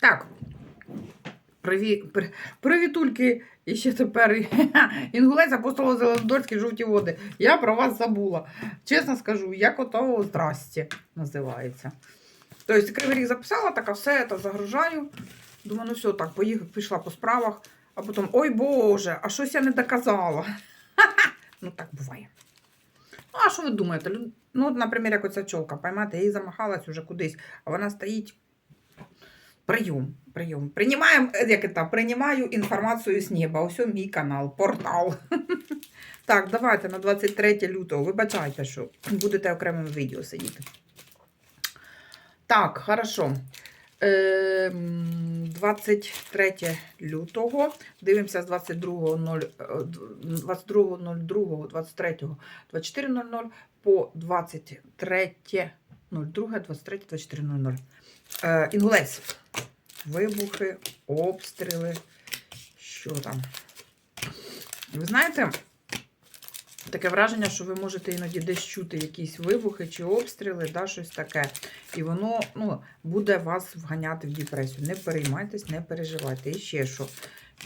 Так. Привіт, при, привітульки. І ще тепер інгулець апостоло Зеленодольські жовті води. Я про вас забула. Чесно скажу, як ото здрасті називається. Тобто, кривий ріг записала, так, а все це загружаю. Думаю, ну все, так, поїхав, пішла по справах, а потім, ой Боже, а щось я не доказала. Ну, так буває. Ну, а що ви думаєте? Ну, от, наприклад, як оця чолка, поймаєте, їй замахалась уже кудись, а вона стоїть. Прийом, прийом. Приймаємо, е, як це, приймаю інформацію з неба. Ось о мій канал, портал. Так, давайте на 23 лютого. Вибачайте, що будете окремим відео сидіти. Так, хорошо. Ем, 23 лютого. Дивимося з 22.0, е, 22.02, 23, 24.00 по 23, 02, 23, 24.00. Е, Інгулець. Вибухи, обстріли. Що там? Ви знаєте, таке враження, що ви можете іноді десь чути якісь вибухи чи обстріли, да, щось таке. І воно ну, буде вас вганяти в депресію. Не переймайтесь, не переживайте. І ще що.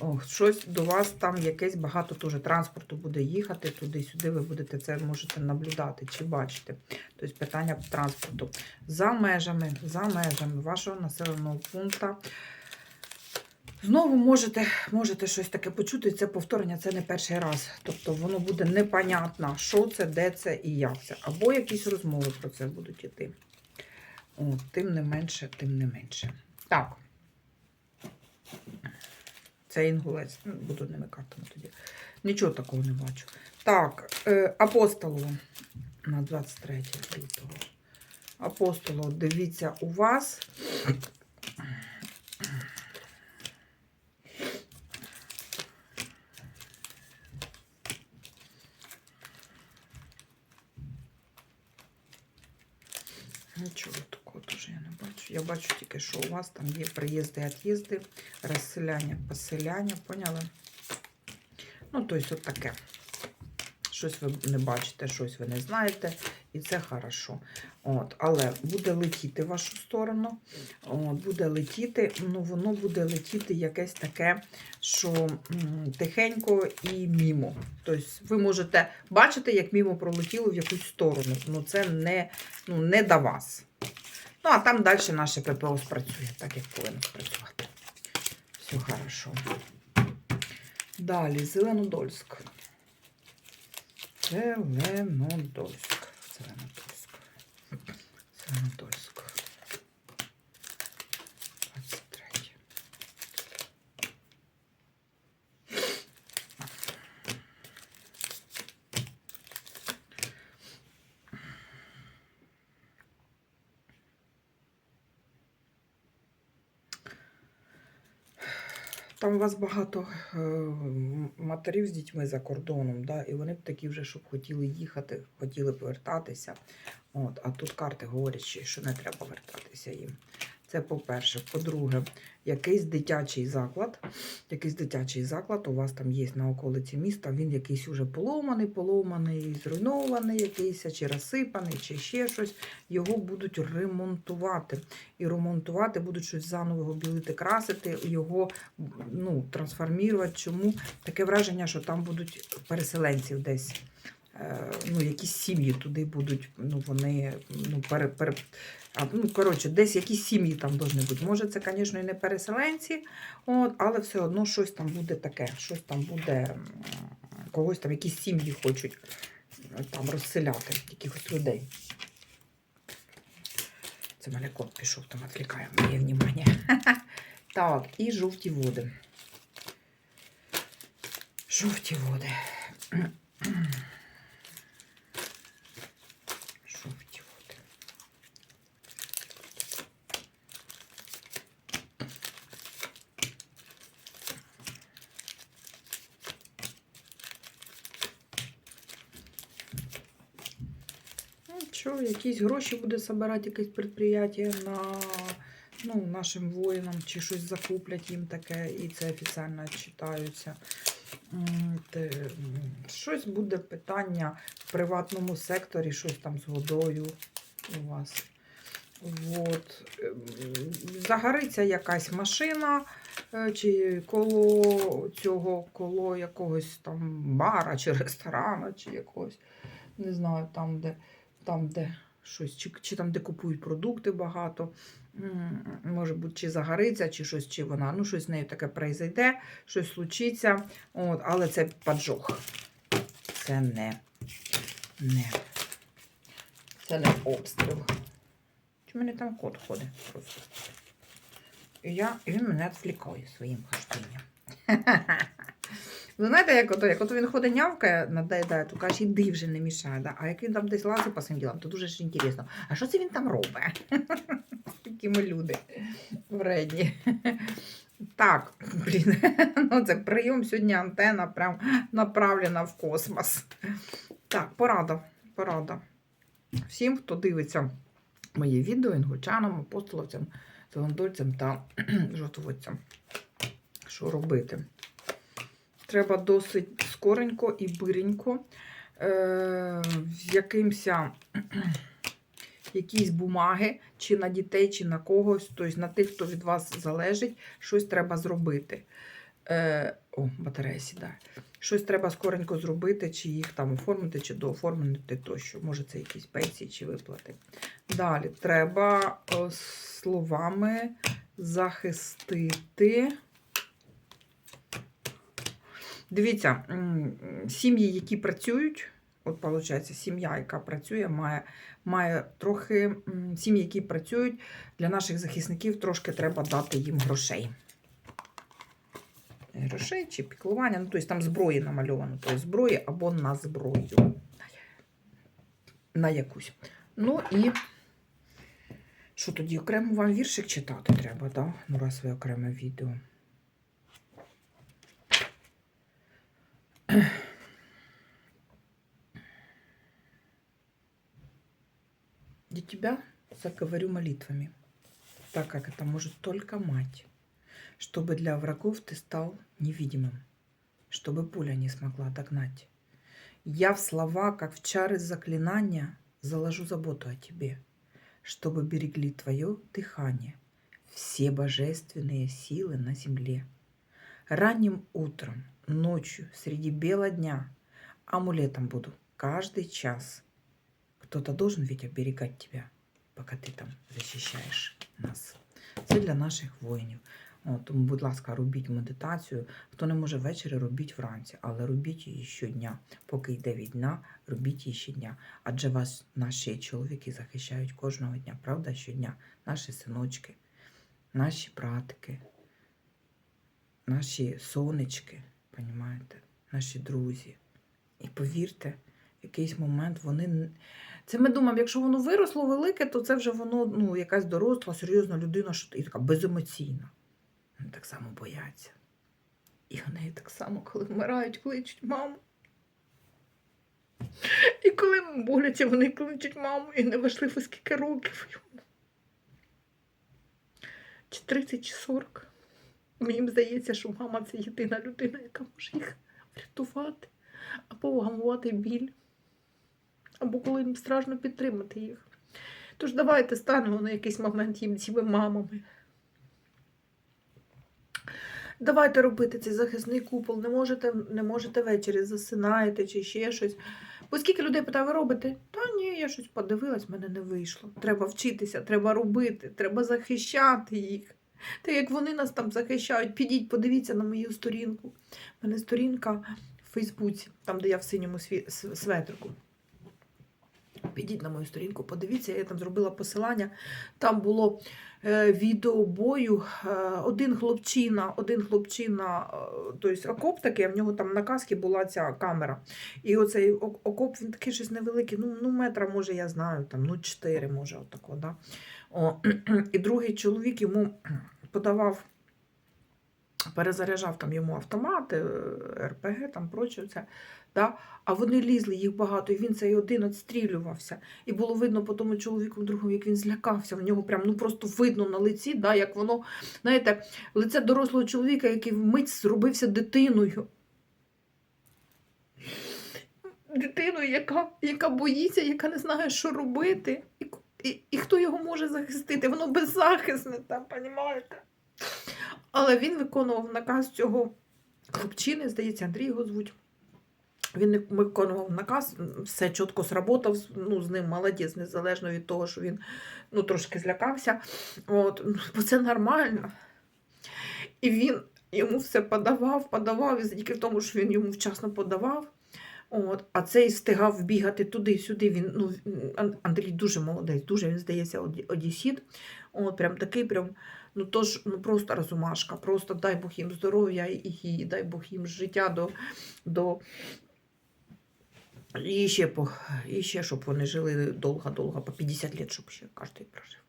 О, щось до вас там якесь багато теж транспорту буде їхати туди-сюди. Ви будете це можете наблюдати чи бачити. Тобто питання транспорту. За межами, за межами вашого населеного пункту. Знову можете, можете щось таке почути, це повторення, це не перший раз. Тобто воно буде непонятно, що це, де це і як це. Або якісь розмови про це будуть іти. От, тим не менше, тим не менше. Так. Це інгулець. Ну, Буду одними картами тоді. Нічого такого не бачу. Так, апостолу на 23 лютого. Апостолово, дивіться, у вас. Нічого такого теж я не бачу. Я бачу тільки, що у вас там є приїзди, від'їзди, розселяння, поселяння, поняли? Ну, тобто, от таке. Щось ви не бачите, щось ви не знаєте, і це хорошо. От, але буде летіти в вашу сторону. От, буде летіти, ну воно буде летіти якесь таке, що м, тихенько і мімо. Тобто ви можете бачити, як мімо пролетіло в якусь сторону. Ну це не, ну, не до вас. Ну, а там далі наше ППО спрацює, так як повинно спрацювати. Все хорошо. Далі, Зеленодольськ. Зеленодольськ. Зеленодольськ. 23. Там у вас багато е, матерів з дітьми за кордоном, да, і вони б такі вже, щоб хотіли їхати, хотіли повертатися. От, а тут карти говорять, що не треба вертатися їм. Це по-перше. По-друге, якийсь дитячий заклад, якийсь дитячий заклад у вас там є на околиці міста, він якийсь уже поломаний, поломаний, зруйнований, якийсь, чи розсипаний, чи ще щось. Його будуть ремонтувати. І ремонтувати будуть щось заново білити, красити, його ну, трансформувати. Чому? Таке враження, що там будуть переселенців десь. Е, Ну, якісь сім'ї туди будуть, ну, вони, ну, пере, пере, а, ну, коротше, десь якісь сім'ї там повинні бути. Може, це, звісно, і не переселенці, от, але все одно щось там буде таке, щось там буде, когось там, якісь сім'ї хочуть е, там розселяти, якихось людей. Це мене пішов, там відвлікає моє внимання. Так, і жовті води. Жовті води. Жовті води. Ну, що, якісь гроші буде збирати якесь підприємство на ну, нашим воїнам, чи щось закуплять їм таке, і це офіційно читаються. Щось буде питання в приватному секторі, щось там з водою у вас. От. Загориться якась машина е, чи коло цього, коло якогось там бара чи ресторана, чи якогось, не знаю, там, де, там, де щось, чи, чи там, де купують продукти багато. Може бути, чи загориться, чи щось, чи вона, ну, щось з нею таке произойде, щось случиться. От, але це поджог. Це не, не. Це не обстріл. В мене там кот ходить просто? І, я, він мене відвлікає своїм хожденням. Ви знаєте, як ото, як ото він ходить нявкає, надоїдає, то каже, іди вже не мішай. Да? А як він там десь лазить по своїм ділам, то дуже ж інтересно. А що це він там робить? Такі ми люди вредні. Так, блін, ну це прийом сьогодні антенна прям направлена в космос. Так, порада, порада. Всім, хто дивиться моє відео інгучанам, апостоловцям, завандольцям та жовтоводцям. Що робити? Треба досить скоренько і биренько е, якимся якісь бумаги, чи на дітей, чи на когось, тобто на тих, хто від вас залежить, щось треба зробити. Е, о, батарея сідає. Щось треба скоренько зробити, чи їх там оформити, чи дооформити тощо. Може, це якісь пенсії чи виплати. Далі треба о, словами захистити. Дивіться, сім'ї, які працюють, от виходить, сім'я, яка працює, має, має трохи сім'ї, які працюють, для наших захисників трошки треба дати їм грошей. Грошей чи піклування, ну, тобто там зброї намальовано, тобто зброї або на зброю. На якусь. Ну і що тоді окремо вам віршик читати треба, да? Ну, раз ви окреме відео. Тебя заговорю молитвами, так как это может только мать, чтобы для врагов ты стал невидимым, чтобы пуля не смогла догнать. Я в слова, как в чары заклинания, заложу заботу о тебе, чтобы берегли твое дыхание, все божественные силы на земле. Ранним утром, ночью, среди бела дня амулетом буду каждый час. Кто-то должен ведь оберегать тебя, пока ти там захищаєш нас. Це для наших воїнів. О, тому, будь ласка, робіть медитацію. Хто не може ввечері, робіть вранці, але робіть її щодня. Поки йде війна, робіть її щодня. Адже вас наші чоловіки захищають кожного дня, правда? Щодня. Наші синочки, наші братики, наші сонечки, понімаєте? наші друзі. І повірте, якийсь момент вони. Це ми думаємо, якщо воно виросло велике, то це вже воно ну, якась доросла, серйозна людина, що і така беземоційна. Вони так само бояться. І вони так само, коли вмирають, кличуть маму. І коли боляться, вони кличуть маму, і неважливо, скільки років. Чи 30, чи 40. Мені здається, що мама це єдина людина, яка може їх врятувати або вгамувати біль, або коли їм страшно підтримати їх. Тож давайте станемо на якийсь момент їм цими мамами. Давайте робити цей захисний купол. Не можете, не можете ввечері засинаєте чи ще щось. Бо скільки людей питає, ви робите? Та ні, я щось подивилась, мене не вийшло. Треба вчитися, треба робити, треба захищати їх. Та як вони нас там захищають, підіть, подивіться на мою сторінку. У мене сторінка в Фейсбуці, там, де я в синьому светрику. Підіть на мою сторінку, подивіться, я там зробила посилання. Там було е, відео бою. Е, один хлопчина, один хлопчина, е, тобто окоп такий, в нього там на каскі була ця камера. І оцей окоп, він такий щось невеликий, ну, ну метра, може, я знаю, там, ну, 4, може, отако, да? О, і другий чоловік йому подавав, перезаряджав там йому автомати, е, РПГ, там проче, це, да? а вони лізли, їх багато, і він цей один відстрілювався. І було видно по тому чоловіку другому, як він злякався. В нього прям ну просто видно на лиці, да, як воно, знаєте, лице дорослого чоловіка, який вмить зробився дитиною. Дитиною, яка, яка боїться, яка не знає, що робити. І, і, і хто його може захистити? Воно беззахисне там, понімаєте? Але він виконував наказ цього хлопчини, здається, Андрій його звуть. Він виконував наказ, все чітко сработав, ну, з ним молодець, незалежно від того, що він ну, трошки злякався. От, ну, бо це нормально. І він йому все подавав, подавав, і тільки в тому, що він йому вчасно подавав. От, а цей встигав бігати туди-сюди. Він, ну, Андрій дуже молодець, дуже він здається, оді- одісіт. От, прям такий, прям, ну тож, ну просто розумашка, просто дай Бог їм здоров'я і, дай Бог їм життя до. до... І ще, по, і ще, щоб вони жили довго-довго, по 50 років, щоб ще кожен прожив.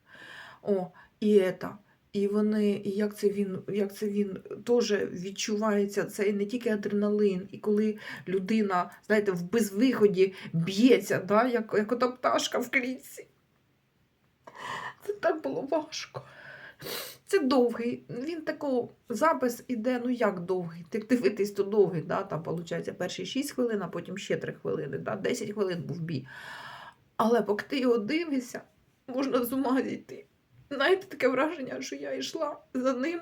О, і это. І вони, і як це він, як це він теж відчувається, це не тільки адреналин, і коли людина, знаєте, в безвиході б'ється, да, як, як ота пташка в клітці. Це так було важко. Це довгий. Він такого запис іде, ну як довгий? Ти дивитись, то довгий, да? там, виходить, перші 6 хвилин, а потім ще 3 хвилини, да? 10 хвилин був бій. Але поки ти його дивишся, можна з ума зійти. Знаєте, таке враження, що я йшла за ним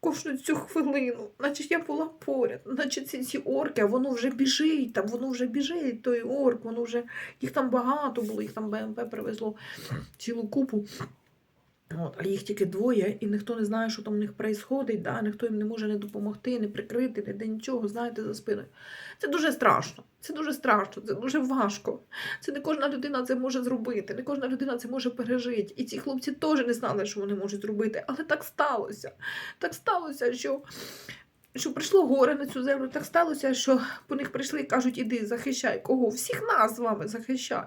кожну цю хвилину, Значить, я була поряд, Значить, ці, ці орки, а воно вже біжить, там воно вже біжить, той орк, воно вже їх там багато було, їх там БМП привезло цілу купу. От, а їх тільки двоє, і ніхто не знає, що там у них відбувається, да? ніхто їм не може не допомогти, не прикрити, не де нічого, знаєте, за спиною. Це дуже страшно. Це дуже страшно, це дуже важко. Це не кожна людина це може зробити, не кожна людина це може пережити. І ці хлопці теж не знали, що вони можуть зробити. Але так сталося. Так сталося, що, що прийшло горе на цю землю, так сталося, що по них прийшли і кажуть, іди, захищай кого? Всіх нас з вами захищай.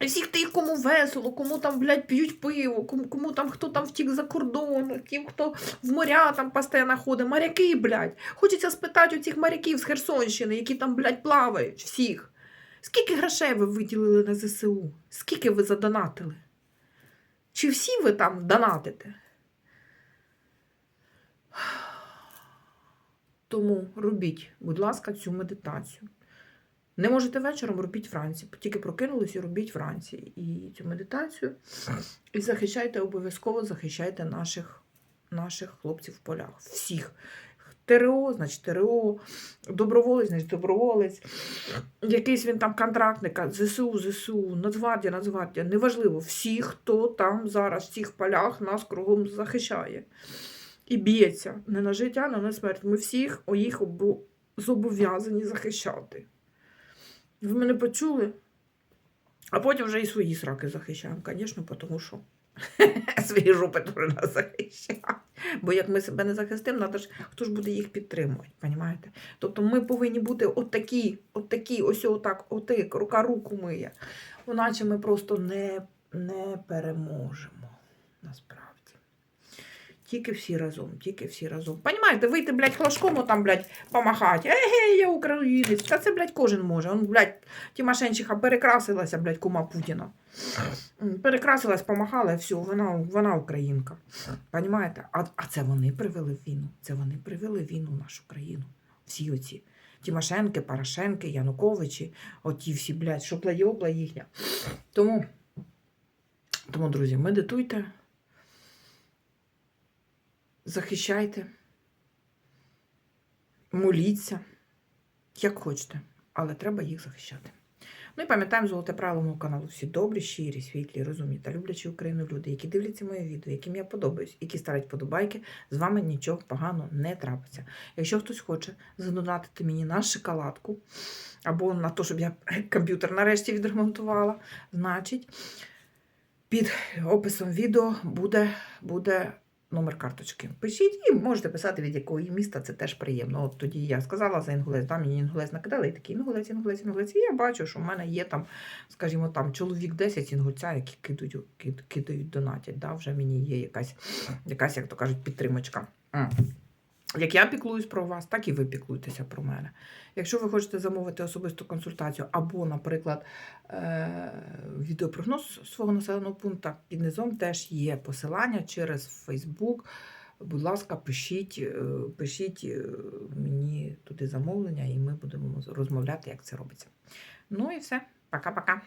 Всіх тих, кому весело, кому там, блядь, п'ють пиво, кому, кому там хто там втік за кордон, тим, хто в моря там постійно ходить. Моряки, блядь. Хочеться спитати у цих моряків з Херсонщини, які там, блядь, плавають, всіх. Скільки грошей ви виділили на ЗСУ? Скільки ви задонатили? Чи всі ви там донатите? Тому робіть, будь ласка, цю медитацію. Не можете вечором робіть вранці. Тільки прокинулись і робіть вранці. І цю медитацію. І захищайте, обов'язково захищайте наших, наших хлопців в полях. Всіх. ТРО, значить ТРО, доброволець, значить доброволець, якийсь він там контрактник, ЗСУ, ЗСУ, Нацгвардія, Нацгвардія. Неважливо, всі, хто там зараз в цих полях нас кругом захищає. І б'ється не на життя, не на смерть. Ми всіх їх зобов'язані захищати. Ви мене почули? А потім вже і свої сраки захищаємо, звісно, тому що свої жопи теж нас захищають. Бо як ми себе не захистимо, надо ж, хто ж буде їх підтримувати, розумієте? Тобто ми повинні бути от такі, от такі, ось отак, отак, рука руку миє. Іначе ми просто не, не переможемо, насправді. Тільки всі разом, тільки всі разом. Понімаєте, вийти, блядь, флажком там, блядь, помахати. Еге, я українець. Та це, блядь, кожен може. Он, блядь, Тимошенчиха перекрасилася, блядь, кума Путіна. Перекрасилась, помахала, і все, вона, вона українка. Понімаєте? А, а це вони привели війну. Це вони привели війну в нашу країну. Всі оці. Тимошенки, Порошенки, Януковичі, оті всі, блядь, шопла-йобла їхня. Тому, тому, друзі, медитуйте, захищайте, моліться, як хочете, але треба їх захищати. Ну і пам'ятаємо золоте правило мого каналу. Всі добрі, щирі, світлі, розумні та люблячі Україну люди, які дивляться моє відео, яким я подобаюсь, які ставлять подобайки, з вами нічого поганого не трапиться. Якщо хтось хоче задонатити мені на шоколадку або на те, щоб я комп'ютер нарешті відремонтувала, значить під описом відео буде, буде номер карточки. Пишіть і можете писати, від якого міста, це теж приємно. От тоді я сказала за інгулець, там мені інгулець накидали, і такий інгулець, інгулець, інгулець. І я бачу, що в мене є там, скажімо, там чоловік 10 інгульця, які кидають, кид- кидають донатять. Да? Вже мені є якась, якась, як то кажуть, підтримочка. Як я піклуюсь про вас, так і ви піклуєтеся про мене. Якщо ви хочете замовити особисту консультацію або, наприклад, е- відеопрогноз свого населеного пункту, під низом теж є посилання через Facebook. Будь ласка, пишіть, е, пишіть е, мені туди замовлення, і ми будемо розмовляти, як це робиться. Ну і все. Пока-пока.